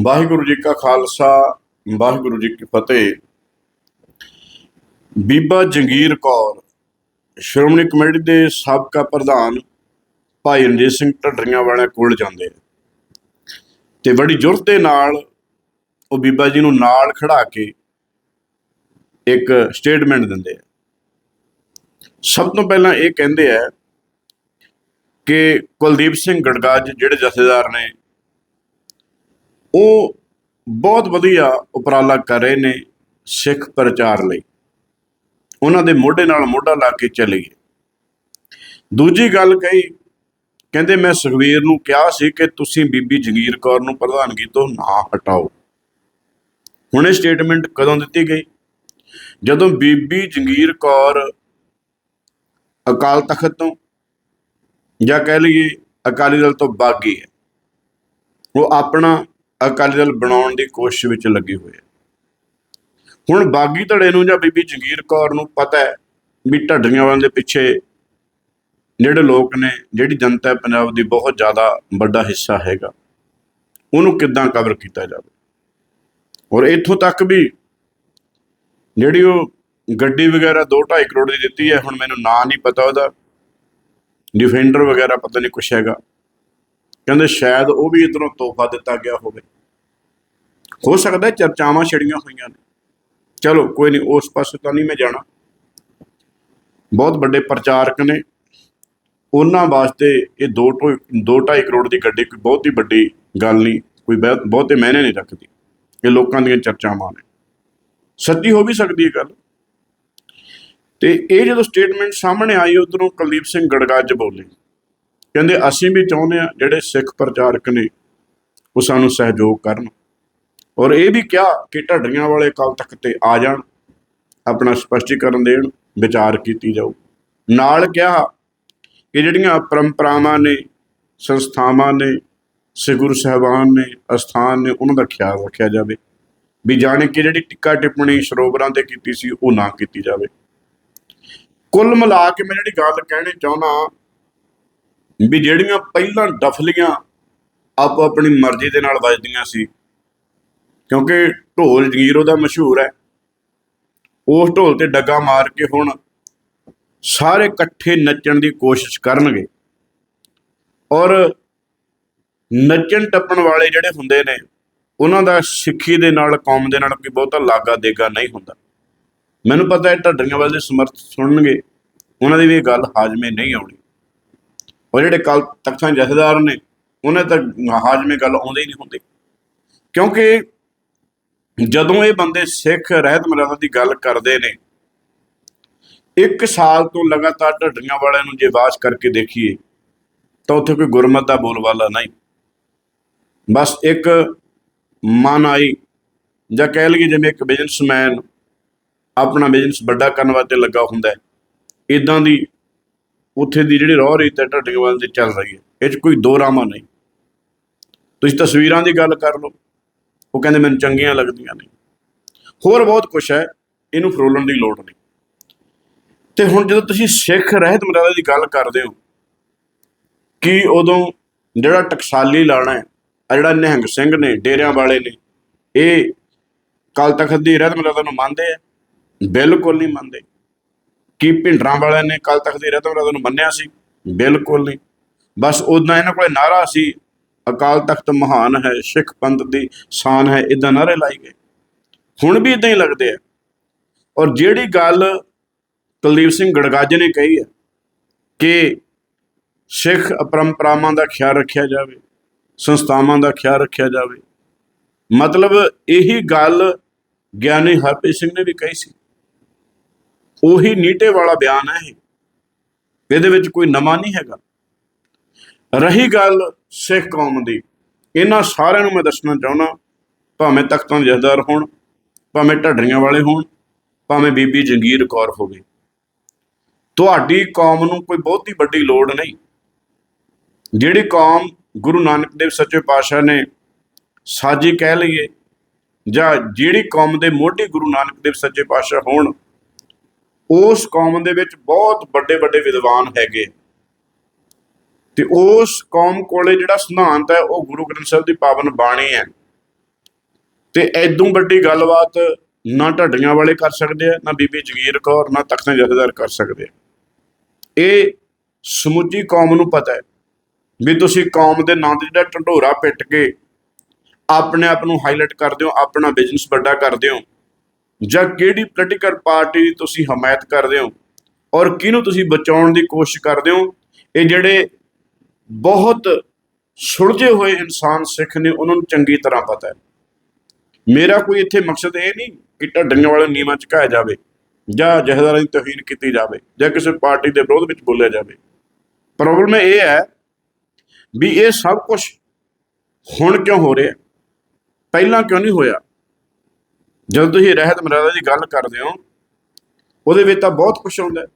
ਵਾਹਿਗੁਰੂ ਜੀ ਕਾ ਖਾਲਸਾ, ਵਾਹਿਗੁਰੂ ਜੀ ਕੀ ਫਤਿਹ। ਬੀਬਾ ਜੰਗੀਰ ਕੌਰ, ਸ਼੍ਰੋਮਣੀ ਕਮੇਟੀ ਦੇ ਸਾਬਕਾ ਪ੍ਰਧਾਨ ਭਾਈ ਰਣਜੀਤ ਸਿੰਘ ਢੱਡਰੀਆਂ ਵਾਲਿਆਂ ਕੋਲ ਜਾਂਦੇ ਆ। ਤੇ ਬੜੀ ਜੁਰਤ ਦੇ ਨਾਲ ਉਹ ਬੀਬਾ ਜੀ ਨੂੰ ਨਾਲ ਖੜਾ ਕੇ ਇੱਕ ਸਟੇਟਮੈਂਟ ਦਿੰਦੇ ਆ। ਸਭ ਤੋਂ ਪਹਿਲਾਂ ਇਹ ਕਹਿੰਦੇ ਆ ਕਿ ਕੁਲਦੀਪ ਸਿੰਘ ਗੜਗਾਜ ਜਿਹੜੇ ਜਥੇਦਾਰ ਨੇ ਉਹ ਬਹੁਤ ਵਧੀਆ ਉਪਰਾਲਾ ਕਰ ਰਹੇ ਨੇ ਸਿੱਖ ਪ੍ਰਚਾਰ ਲਈ। ਉਹਨਾਂ ਦੇ ਮੋਢੇ ਨਾਲ ਮੋਢਾ ਲਾ ਕੇ ਚੱਲੀਏ। ਦੂਜੀ ਗੱਲ ਕਹੀ, ਕਹਿੰਦੇ, ਮੈਂ ਸੁਖਵੀਰ ਨੂੰ ਕਿਹਾ ਸੀ ਕਿ ਤੁਸੀਂ ਬੀਬੀ ਜਗੀਰ ਕੌਰ ਨੂੰ ਪ੍ਰਧਾਨਗੀ ਤੋਂ ਨਾ ਹਟਾਓ। ਹੁਣ ਇਹ ਸਟੇਟਮੈਂਟ ਕਦੋਂ ਦਿੱਤੀ ਗਈ? ਜਦੋਂ ਬੀਬੀ ਜਗੀਰ ਕੌਰ ਅਕਾਲ ਤਖਤ ਤੋਂ, ਜਾਂ ਕਹਿ ਲਈਏ ਅਕਾਲੀ ਦਲ ਤੋਂ ਬਾਗੀ ਹੈ, ਉਹ ਆਪਣਾ ਅਕਾਲੀ ਦਲ ਬਣਾਉਣ ਦੀ ਕੋਸ਼ਿਸ਼ ਵਿੱਚ ਲੱਗੇ ਹੋਏ ਹੁਣ ਬਾਗੀ ਧੜੇ ਨੂੰ ਜਾਂ ਬੀਬੀ ਜਗੀਰ ਕੌਰ ਨੂੰ ਪਤਾ ਹੈ ਵੀ ਢੱਡੀਆਂ ਵਾਲਿਆਂ ਦੇ ਪਿੱਛੇ ਜਿਹੜੇ ਲੋਕ ਨੇ, ਜਿਹੜੀ ਜਨਤਾ ਹੈ ਪੰਜਾਬ ਦੀ ਬਹੁਤ ਜ਼ਿਆਦਾ ਵੱਡਾ ਹਿੱਸਾ ਹੈਗਾ। ਉਹਨੂੰ ਕਿੱਦਾਂ ਕਵਰ ਕੀਤਾ ਜਾਵੇ? ਔਰ ਇੱਥੋਂ ਤੱਕ ਵੀ ਜਿਹੜੀ ਉਹ ਗੱਡੀ ਵਗੈਰਾ 2.5 ਕਰੋੜ ਦੀ ਦਿੱਤੀ ਹੈ, ਹੁਣ ਮੈਨੂੰ ਨਾਂ ਨਹੀਂ ਪਤਾ ਉਹਦਾ। ਡਿਫੈਂਡਰ ਵਗੈਰਾ ਪਤਾ ਨਹੀਂ ਕੁਛ ਹੈਗਾ। ਕਹਿੰਦੇ ਸ਼ਾਇਦ ਉਹ ਵੀ ਇਧਰੋਂ ਤੋਹਫਾ ਦਿੱਤਾ ਗਿਆ ਹੋਵੇ। ਹੋ ਸਕਦਾ ਚਰਚਾਵਾਂ ਛੜੀਆਂ ਹੋਈਆਂ ਨੇ। ਚਲੋ, ਕੋਈ ਨਹੀਂ, ਉਸ ਪਾਸੇ ਤਾਂ ਨਹੀਂ ਮੈਂ ਜਾਣਾ। ਬਹੁਤ ਵੱਡੇ ਪ੍ਰਚਾਰਕ ਨੇ। ਉਹਨਾਂ ਵਾਸਤੇ ਇਹ 2 2.5 ਕਰੋੜ ਦੀ ਗੱਡੀ ਕੋਈ ਬਹੁਤ ਹੀ ਵੱਡੀ ਗੱਲ ਨਹੀਂ, ਕੋਈ ਬਹੁਤ- ਬਹੁਤੇ ਮਾਇਨੇ ਨਹੀਂ ਰੱਖਦੀ। ਇਹ ਲੋਕਾਂ ਦੀਆਂ ਚਰਚਾਵਾਂ ਨੇ। ਸੱਚੀ ਹੋ ਵੀ ਸਕਦੀ ਹੈ ਗੱਲ। ਤੇ ਇਹ ਜਦੋਂ ਸਟੇਟਮੈਂਟ ਸਾਹਮਣੇ ਆਈ, ਉਧਰੋਂ ਕੁਲਦੀਪ ਸਿੰਘ ਗੜਗਾਜ ਬੋਲੇ। ਕਹਿੰਦੇ ਅਸੀਂ ਵੀ ਚਾਹੁੰਦੇ ਆ ਜਿਹੜੇ ਸਿੱਖ ਪ੍ਰਚਾਰਕ ਨੇ ਉਹ ਸਾਨੂੰ ਸਹਿਯੋਗ ਕਰਨ ਔਰ ਇਹ ਵੀ ਕਿਹਾ ਕਿ ਢੱਡੀਆਂ ਵਾਲੇ ਕੱਲ ਤੱਕ ਤੇ ਆ ਜਾਣ, ਆਪਣਾ ਸਪਸ਼ਟੀਕਰਨ ਦੇਣ, ਵਿਚਾਰ ਕੀਤੀ ਜਾਊ। ਨਾਲ ਕਿਹਾ ਕਿ ਜਿਹੜੀਆਂ ਪਰੰਪਰਾਵਾਂ ਨੇ, ਸੰਸਥਾਵਾਂ ਨੇ, ਸ੍ਰੀ ਗੁਰੂ ਸਾਹਿਬਾਨ ਨੇ, ਅਸਥਾਨ ਨੇ, ਉਹਨਾਂ ਦਾ ਖਿਆਲ ਰੱਖਿਆ ਜਾਵੇ, ਵੀ ਜਾਣੇ ਕਿ ਜਿਹੜੀ ਟਿੱਕਾ ਟਿੱਪਣੀ ਸਰੋਵਰਾਂ ਤੇ ਕੀਤੀ ਸੀ, ਉਹ ਨਾ ਕੀਤੀ ਜਾਵੇ। ਕੁੱਲ ਮਿਲਾ ਕੇ ਮੈਂ ਜਿਹੜੀ ਗੱਲ ਕਹਿਣੀ ਚਾਹੁੰਦਾ ਵੀ ਜਿਹੜੀਆਂ ਪਹਿਲਾਂ ਡਫਲੀਆਂ ਆਪੋ ਆਪਣੀ ਮਰਜ਼ੀ ਦੇ ਨਾਲ ਵੱਜਦੀਆਂ ਸੀ, ਕਿਉਂਕਿ ਢੋਲ ਜਗੀਰੋ ਦਾ ਮਸ਼ਹੂਰ ਹੈ। ਉਸ ਢੋਲ ਤੇ ਡੱਗਾ ਮਾਰ ਕੇ ਹੁਣ ਸਾਰੇ ਇਕੱਠੇ ਨੱਚਣ ਦੀ ਕੋਸ਼ਿਸ਼ ਕਰਨਗੇ। ਔਰ ਨੱਚਣ ਟੱਪਣ ਵਾਲੇ ਜਿਹੜੇ ਹੁੰਦੇ ਨੇ, ਉਹਨਾਂ ਦਾ ਸਿੱਖੀ ਦੇ ਨਾਲ, ਕੌਮ ਦੇ ਨਾਲ ਕੋਈ ਬਹੁਤਾ ਲਾਗਾ ਦੇਗਾ ਨਹੀਂ ਹੁੰਦਾ। ਮੈਨੂੰ ਪਤਾ ਹੈ ਢੱਡੀਆਂ ਵਾਲੇ ਸਮਰਥ ਸੁਣਨਗੇ, ਉਹਨਾਂ ਦੀ ਵੀ ਇਹ ਗੱਲ ਹਾਜ਼ਮੇ ਨਹੀਂ ਆਉਣੀ। ਔਰ ਜਿਹੜੇ ਕੱਲ ਤਖਤਾਂ ਜਥੇਦਾਰ ਨੇ, ਉਹਨਾਂ ਤੱਕ ਹਾਜ਼ਮੇ ਗੱਲ ਆਉਂਦੇ ਹੀ ਨਹੀਂ ਹੁੰਦੇ। ਕਿਉਂਕਿ ਜਦੋਂ ਇਹ ਬੰਦੇ ਸਿੱਖ ਰਹਿਤ ਮਰਿਆਦਾ ਦੀ ਗੱਲ ਕਰਦੇ ਨੇ, ਇੱਕ ਸਾਲ ਤੋਂ ਲਗਾਤਾਰ ਢੱਡੀਆਂ ਵਾਲਿਆਂ ਨੂੰ ਜੇ ਬਾਤ ਕਰਕੇ ਦੇਖੀਏ, ਤਾਂ ਉੱਥੇ ਕੋਈ ਗੁਰਮਤ ਦਾ ਬੋਲਵਾਲਾ ਨਹੀਂ। ਬਸ ਇੱਕ ਮਨ ਆਈ, ਜਾਂ ਕਹਿ ਲਈਏ ਜਿਵੇਂ ਇੱਕ ਬਿਜ਼ਨਸਮੈਨ ਆਪਣਾ ਬਿਜ਼ਨਸ ਵੱਡਾ ਕਰਨ ਵਾਸਤੇ ਲੱਗਾ ਹੁੰਦਾ ਹੈ ਇਦਾਂ ਦੀ ਉੱਥੇ ਦੀ ਜਿਹੜੀ ਰੋਹ ਰੀਤ ਹੈ ਢੱਡੀਆਂ ਵਾਲਿਆਂ ਦੀ ਚੱਲ ਰਹੀ ਹੈ। ਇਹ 'ਚ ਕੋਈ ਦੋ ਰਾਮਾ ਨਹੀਂ। ਤੁਸੀਂ ਤਸਵੀਰਾਂ ਦੀ ਗੱਲ ਕਰ ਲਓ। ਉਹ ਕਹਿੰਦੇ ਮੈਨੂੰ ਚੰਗੀਆਂ ਲੱਗਦੀਆਂ ਨੇ ਹੋਰ ਬਹੁਤ ਕੁਝ ਹੈ। ਇਹਨੂੰ ਫਰੋਲਣ ਦੀ ਲੋੜ ਨਹੀਂ। ਤੇ ਹੁਣ ਜਦੋਂ ਤੁਸੀਂ ਸਿੱਖ ਰਹਿਤ ਮਰਿਆਦਾ ਦੀ ਗੱਲ ਕਰਦੇ ਹੋ, ਕਿ ਉਦੋਂ ਜਿਹੜਾ ਟਕਸਾਲੀ ਲਾਣਾ ਹੈ ਆ ਜਿਹੜਾ ਨਿਹੰਗ ਸਿੰਘ ਨੇ, ਡੇਰਿਆਂ ਵਾਲੇ ਨੇ, ਇਹ ਕਾਲ ਤਖਤ ਦੀ ਰਹਿਤ ਮਰਿਆਦਾ ਨੂੰ ਮੰਨਦੇ ਆ? ਬਿਲਕੁਲ ਨਹੀਂ ਮੰਨਦੇ। ਕੀ ਭਿੰਡਰਾਂ ਵਾਲਿਆਂ ਨੇ ਕੱਲ ਤਖਤ ਦੀ ਰਹਿਤ ਰਾਤ ਨੂੰ ਮੰਨਿਆ ਸੀ? ਬਿਲਕੁਲ ਨਹੀਂ। ਬਸ ਉਦਾਂ ਇਹਨਾਂ ਕੋਲੇ ਨਾਰਾ ਸੀ, ਅਕਾਲ ਤਖਤ ਮਹਾਨ ਹੈ, ਸਿੱਖ ਪੰਥ ਦੀ ਸ਼ਾਨ ਹੈ ਇਦਾਂ ਨਾਰੇ ਲਾਈ ਗਏ। ਹੁਣ ਵੀ ਇਦਾਂ ਹੀ ਲੱਗਦੇ ਆ। ਔਰ ਜਿਹੜੀ ਗੱਲ ਕੁਲਦੀਪ ਸਿੰਘ ਗੜਗਾਜ ਨੇ ਕਹੀ ਹੈ ਕਿ ਸਿੱਖ ਪਰੰਪਰਾਵਾਂ ਦਾ ਖਿਆਲ ਰੱਖਿਆ ਜਾਵੇ, ਸੰਸਥਾਵਾਂ ਦਾ ਖਿਆਲ ਰੱਖਿਆ ਜਾਵੇ, ਮਤਲਬ ਇਹੀ ਗੱਲ ਗਿਆਨੀ ਹਰਪ੍ਰੀਤ ਸਿੰਘ ਨੇ ਵੀ ਕਹੀ ਸੀ। ਉਹੀ ਨੀਟੇ ਵਾਲਾ ਬਿਆਨ ਹੈ ਇਹ। ਇਹਦੇ ਵਿੱਚ ਕੋਈ ਨਵਾਂ ਨਹੀਂ ਹੈਗਾ। ਰਹੀ ਗੱਲ ਸਿੱਖ ਕੌਮ ਦੀ। ਇਹਨਾਂ ਸਾਰਿਆਂ ਨੂੰ ਮੈਂ ਦੱਸਣਾ ਚਾਹੁੰਦਾ, ਭਾਵੇਂ ਤਖਤਾਂ ਦੇ ਜਥੇਦਾਰ ਹੋਣ, ਭਾਵੇਂ ਢੱਡਰੀਆਂ ਵਾਲੇ ਹੋਣ, ਭਾਵੇਂ ਬੀਬੀ ਜੰਗੀਰ ਕੌਰ ਹੋਵੇ। ਤੁਹਾਡੀ ਕੌਮ ਨੂੰ ਕੋਈ ਬਹੁਤੀ ਵੱਡੀ ਲੋੜ ਨਹੀਂ। ਜਿਹੜੀ ਕੌਮ ਗੁਰੂ ਨਾਨਕ ਦੇਵ ਸੱਚੇ ਪਾਤਸ਼ਾਹ ਨੇ ਸਾਜੀ ਕਹਿ ਲਈਏ, ਜਾਂ ਜਿਹੜੀ ਕੌਮ ਦੇ ਮੋਢੀ ਗੁਰੂ ਨਾਨਕ ਦੇਵ ਸੱਚੇ ਪਾਤਸ਼ਾਹ ਹੋਣ ਉਸ ਕੌਮ ਦੇ ਵਿੱਚ ਬਹੁਤ ਵੱਡੇ ਵੱਡੇ ਵਿਦਵਾਨ ਹੈਗੇ। ਤੇ ਉਸ ਕੌਮ ਕੋਲੇ ਜਿਹੜਾ ਸਿਧਾਂਤ ਹੈ, ਉਹ ਗੁਰੂ ਗ੍ਰੰਥ ਸਾਹਿਬ ਦੀ ਪਾਵਨ ਬਾਣੀ ਹੈ। ਤੇ ਐਦੋਂ ਵੱਡੀ ਗੱਲਬਾਤ ਨਾ ਢੱਡੀਆਂ ਵਾਲੇ ਕਰ ਸਕਦੇ ਆ, ਨਾ ਬੀਬੀ ਜਗੀਰ ਕੌਰ, ਨਾ ਤਖਤਾਂ ਜਥੇਦਾਰ ਕਰ ਸਕਦੇ ਆ। ਇਹ ਸਮੁੱਚੀ ਕੌਮ ਨੂੰ ਪਤਾ ਹੈ ਵੀ ਤੁਸੀਂ ਕੌਮ ਦੇ ਨਾਂ ਤੇ ਜਿਹੜਾ ਢੰਡੋਰਾ ਪਿੱਟ ਕੇ ਆਪਣੇ ਆਪ ਨੂੰ ਹਾਈਲਾਈਟ ਕਰਦੇ ਹੋ, ਆਪਣਾ ਬਿਜ਼ਨਸ ਵੱਡਾ ਕਰਦੇ ਹੋ। ਜਾਂ ਕਿਹੜੀ ਪੋਲੀਟੀਕਲ ਪਾਰਟੀ ਦੀ ਤੁਸੀਂ ਹਮਾਇਤ ਕਰਦੇ ਹੋ ਔਰ ਕਿਹਨੂੰ ਤੁਸੀਂ ਬਚਾਉਣ ਦੀ ਕੋਸ਼ਿਸ਼ ਕਰਦੇ ਹੋ, ਇਹ ਜਿਹੜੇ ਬਹੁਤ ਸੁਲਝੇ ਹੋਏ ਇਨਸਾਨ ਸਿੱਖ ਨੇ, ਉਹਨਾਂ ਨੂੰ ਚੰਗੀ ਤਰ੍ਹਾਂ ਪਤਾ ਹੈ। ਮੇਰਾ ਕੋਈ ਇੱਥੇ ਮਕਸਦ ਇਹ ਨਹੀਂ ਕਿ ਢੱਡੀਆਂ ਵਾਲੇ ਨੀਵਾਂ ਝੁਕਾਇਆ ਜਾਵੇ ਜਾਂ ਜਹਦਾਰਾਂ ਦੀ ਤੋਹੀਨ ਕੀਤੀ ਜਾਵੇ ਜਾਂ ਕਿਸੇ ਪਾਰਟੀ ਦੇ ਵਿਰੋਧ ਵਿੱਚ ਬੋਲਿਆ ਜਾਵੇ। ਪ੍ਰੋਬਲਮ ਇਹ ਹੈ ਵੀ ਇਹ ਸਭ ਕੁਝ ਹੁਣ ਕਿਉਂ ਹੋ ਰਿਹਾ? ਪਹਿਲਾਂ ਕਿਉਂ ਨਹੀਂ ਹੋਇਆ? ਜਦੋਂ ਤੁਸੀਂ ਰਹਿਤ ਮਰਿਆਦਾ ਦੀ ਗੱਲ ਕਰਦੇ ਹੋ, ਉਹਦੇ ਵਿੱਚ ਤਾਂ ਬਹੁਤ ਕੁਝ ਆਉਂਦਾ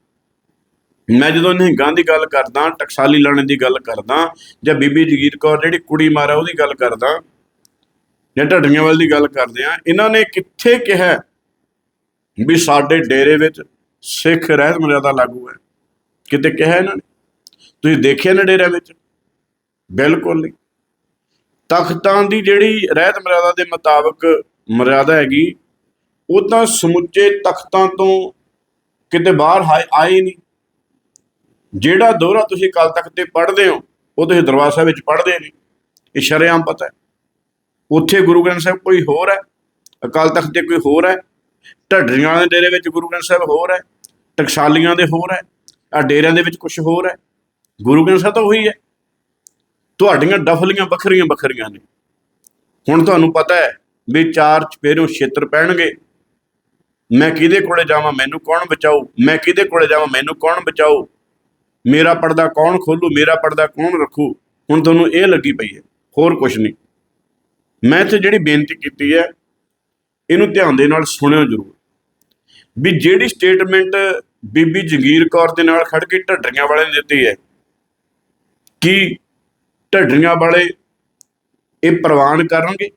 ਮੈਂ ਜਦੋਂ ਨਿਹੰਗਾਂ ਦੀ ਗੱਲ ਕਰਦਾ, ਟਕਸਾਲੀ ਲਾਣੇ ਦੀ ਗੱਲ ਕਰਦਾ, ਜਾਂ ਬੀਬੀ ਜਗੀਰ ਕੌਰ ਜਿਹੜੀ ਕੁੜੀ ਮਾਰਾ ਉਹਦੀ ਗੱਲ ਕਰਦਾ, ਜਾਂ ਢੱਡੀਆਂ ਵਾਲ ਦੀ ਗੱਲ ਕਰਦੇ ਆ, ਇਹਨਾਂ ਨੇ ਕਿੱਥੇ ਕਿਹਾ ਵੀ ਸਾਡੇ ਡੇਰੇ ਵਿੱਚ ਸਿੱਖ ਰਹਿਤ ਮਰਿਆਦਾ ਲਾਗੂ ਹੈ? ਕਿਤੇ ਕਿਹਾ ਇਹਨਾਂ ਨੇ? ਤੁਸੀਂ ਦੇਖਿਆ ਨਾ ਡੇਰਿਆਂ ਵਿੱਚ? ਬਿਲਕੁਲ ਨਹੀਂ। ਤਖਤਾਂ ਦੀ ਜਿਹੜੀ ਰਹਿਤ ਮਰਿਆਦਾ ਦੇ ਮੁਤਾਬਕ ਮਰਿਆਦਾ ਹੈਗੀ, ਉਹ ਤਾਂ ਸਮੁੱਚੇ ਤਖਤਾਂ ਤੋਂ ਕਿਤੇ ਬਾਹਰ ਹਾਏ- ਆਏ ਹੀ ਨਹੀਂ। ਜਿਹੜਾ ਦੋਹਰਾ ਤੁਸੀਂ ਕੱਲ ਤੱਕ ਤੇ ਪੜ੍ਹਦੇ ਹੋ, ਉਹ ਤੁਸੀਂ ਦਰਬਾਰ ਸਾਹਿਬ ਵਿੱਚ ਪੜ੍ਹਦੇ ਨਹੀਂ। ਇਹ ਸ਼ਰੇਆਮ ਪਤਾ ਹੈ। ਉੱਥੇ ਗੁਰੂ ਗ੍ਰੰਥ ਸਾਹਿਬ ਕੋਈ ਹੋਰ ਹੈ? ਅਕਾਲ ਤਖਤ ਤੇ ਕੋਈ ਹੋਰ ਹੈ? ਢੱਡਰੀਆਂ ਦੇ ਡੇਰੇ ਵਿੱਚ ਗੁਰੂ ਗ੍ਰੰਥ ਸਾਹਿਬ ਹੋਰ ਹੈ? ਟਕਸਾਲੀਆਂ ਦੇ ਹੋਰ ਹੈ? ਆ ਡੇਰਿਆਂ ਦੇ ਵਿੱਚ ਕੁਝ ਹੋਰ ਹੈ? ਗੁਰੂ ਗ੍ਰੰਥ ਸਾਹਿਬ ਤਾਂ ਉਹੀ ਹੈ। ਤੁਹਾਡੀਆਂ ਡਫਲੀਆਂ ਵੱਖਰੀਆਂ ਵੱਖਰੀਆਂ ਨੇ। ਹੁਣ ਤੁਹਾਨੂੰ ਪਤਾ ਹੈ ਵੀ ਚਾਰ ਚਪੇਰੋਂ ਛੇਤਰ ਪੈਣਗੇ। ਮੈਂ ਕਿਹਦੇ ਕੋਲੇ ਜਾਵਾਂ, ਮੈਨੂੰ ਕੌਣ ਬਚਾਊ? ਮੈਂ ਕਿਹਦੇ ਕੋਲੇ ਜਾਵਾਂ, ਮੈਨੂੰ ਕੌਣ ਬਚਾਊ? ਮੇਰਾ ਪਰਦਾ ਕੌਣ ਖੋਲੂ, ਮੇਰਾ ਪਰਦਾ ਕੌਣ ਰੱਖੂ? ਹੁਣ ਤੁਹਾਨੂੰ ਇਹ ਲੱਗੀ ਪਈ ਹੈ, ਹੋਰ ਕੁਝ ਨਹੀਂ। ਮੈਂ ਇੱਥੇ ਜਿਹੜੀ ਬੇਨਤੀ ਕੀਤੀ ਹੈ, ਇਹਨੂੰ ਧਿਆਨ ਦੇ ਨਾਲ ਸੁਣਿਓ ਜ਼ਰੂਰ। ਵੀ ਜਿਹੜੀ ਸਟੇਟਮੈਂਟ ਬੀਬੀ ਜਗੀਰ ਕੌਰ ਦੇ ਨਾਲ ਖੜ ਕੇ ਢੱਡਰੀਆਂ ਵਾਲੇ ਨੇ ਦਿੱਤੀ ਹੈ, ਕਿ ਢੱਡਰੀਆਂ ਵਾਲੇ ਇਹ ਪ੍ਰਵਾਨ ਕਰਨਗੇ?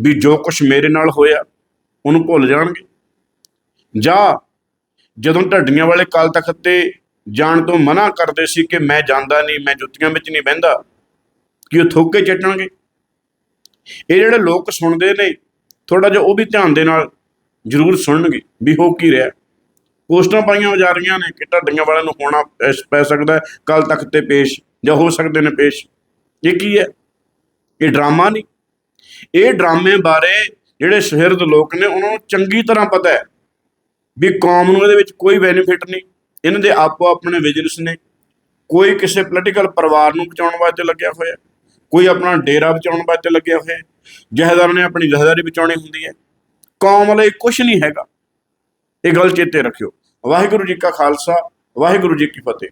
ਵੀ ਜੋ ਕੁਝ ਮੇਰੇ ਨਾਲ ਹੋਇਆ, ਉਹਨੂੰ ਭੁੱਲ ਜਾਣਗੇ। ਜਾਂ ਜਦੋਂ ਢੱਡੀਆਂ ਵਾਲੇ ਕੱਲ ਤਖਤ ਤੇ ਜਾਣ ਤੋਂ ਮਨਾ ਕਰਦੇ ਸੀ ਕਿ ਮੈਂ ਜਾਂਦਾ ਨਹੀਂ, ਮੈਂ ਜੁੱਤੀਆਂ ਵਿੱਚ ਨਹੀਂ ਬਹਿੰਦਾ, ਕਿ ਉਹ ਥੋਕੇ ਕੇ ਚੱਟਣਗੇ। ਇਹ ਜਿਹੜੇ ਲੋਕ ਸੁਣਦੇ ਨੇ ਥੋੜਾ ਜਿਹਾ ਉਹ ਵੀ ਧਿਆਨ ਦੇ ਨਾਲ ਜ਼ਰੂਰ ਸੁਣਨਗੇ ਵੀ ਹੋ ਕੀ ਰਿਹਾ। ਪੋਸਟਾਂ ਪਾਈਆਂ ਜਾ ਰਹੀਆਂ ਨੇ ਕਿ ਢੱਡੀਆਂ ਵਾਲਿਆਂ ਨੂੰ ਹੋਣਾ ਪੈ- ਪੈ ਸਕਦਾ ਕੱਲ ਤੱਕ ਤੇ ਪੇਸ਼ ਜਾਂ ਹੋ ਸਕਦੇ ਨੇ ਪੇਸ਼। ਇਹ ਕੀ ਹੈ? ਇਹ ਡਰਾਮਾ ਨਹੀਂ। ਇਹ ਡਰਾਮੇ ਬਾਰੇ ਜਿਹੜੇ ਸ਼ਹਿਰ ਲੋਕ ਨੇ, ਉਹਨਾਂ ਨੂੰ ਚੰਗੀ ਤਰ੍ਹਾਂ ਪਤਾ ਹੈ ਵੀ ਕੌਮ ਨੂੰ ਇਹਦੇ ਵਿੱਚ ਕੋਈ ਬੈਨੀਫਿਟ ਨਹੀਂ। ਇਹਨਾਂ ਦੇ ਆਪੋ ਆਪਣੇ ਬਿਜ਼ਨਸ ਨੇ। ਕੋਈ ਕਿਸੇ ਪੋਲੀਟੀਕਲ ਪਰਿਵਾਰ ਨੂੰ ਬਚਾਉਣ ਵਾਸਤੇ ਲੱਗਿਆ ਹੋਇਆ ਕੋਈ ਆਪਣਾ ਡੇਰਾ ਬਚਾਉਣ ਵਾਸਤੇ ਲੱਗਿਆ ਹੋਇਆ ਜਹੇਦਾਰ ਨੇ ਆਪਣੀ ਜਹੇਦਾਰੀ ਬਚਾਉਣੀ ਹੁੰਦੀ ਹੈ। ਕੌਮ ਲਈ ਕੁਝ ਨਹੀਂ ਹੈਗਾ। ਇਹ ਗੱਲ ਚੇਤੇ ਰੱਖਿਓ। ਵਾਹਿਗੁਰੂ ਜੀ ਕਾ ਖਾਲਸਾ, ਵਾਹਿਗੁਰੂ ਜੀ ਕੀ ਫਤਿਹ।